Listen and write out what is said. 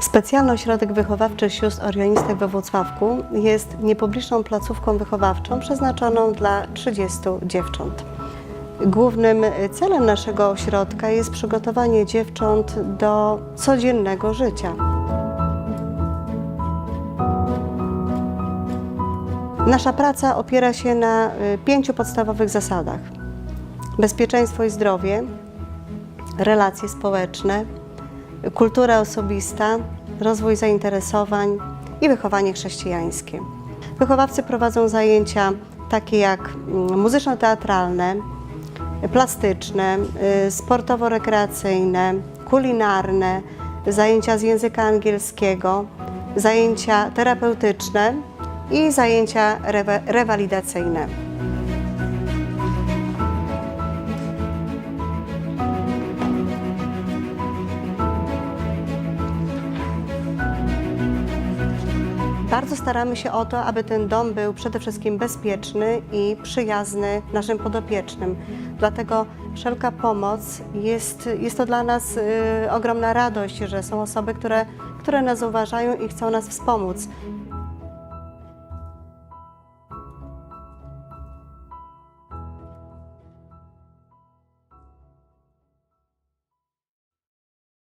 Specjalny Ośrodek Wychowawczy Sióstr Orionistek we Włocławku jest niepubliczną placówką wychowawczą przeznaczoną dla 30 dziewcząt. Głównym celem naszego ośrodka jest przygotowanie dziewcząt do codziennego życia. Nasza praca opiera się na y, pięciu podstawowych zasadach: bezpieczeństwo i zdrowie, relacje społeczne, kultura osobista, rozwój zainteresowań i wychowanie chrześcijańskie. Wychowawcy prowadzą zajęcia takie jak mm, muzyczno-teatralne, plastyczne, y, sportowo-rekreacyjne, kulinarne, zajęcia z języka angielskiego, zajęcia terapeutyczne i zajęcia rewa- rewalidacyjne. Bardzo staramy się o to, aby ten dom był przede wszystkim bezpieczny i przyjazny naszym podopiecznym. Dlatego wszelka pomoc jest, jest to dla nas y, ogromna radość, że są osoby, które, które nas uważają i chcą nas wspomóc.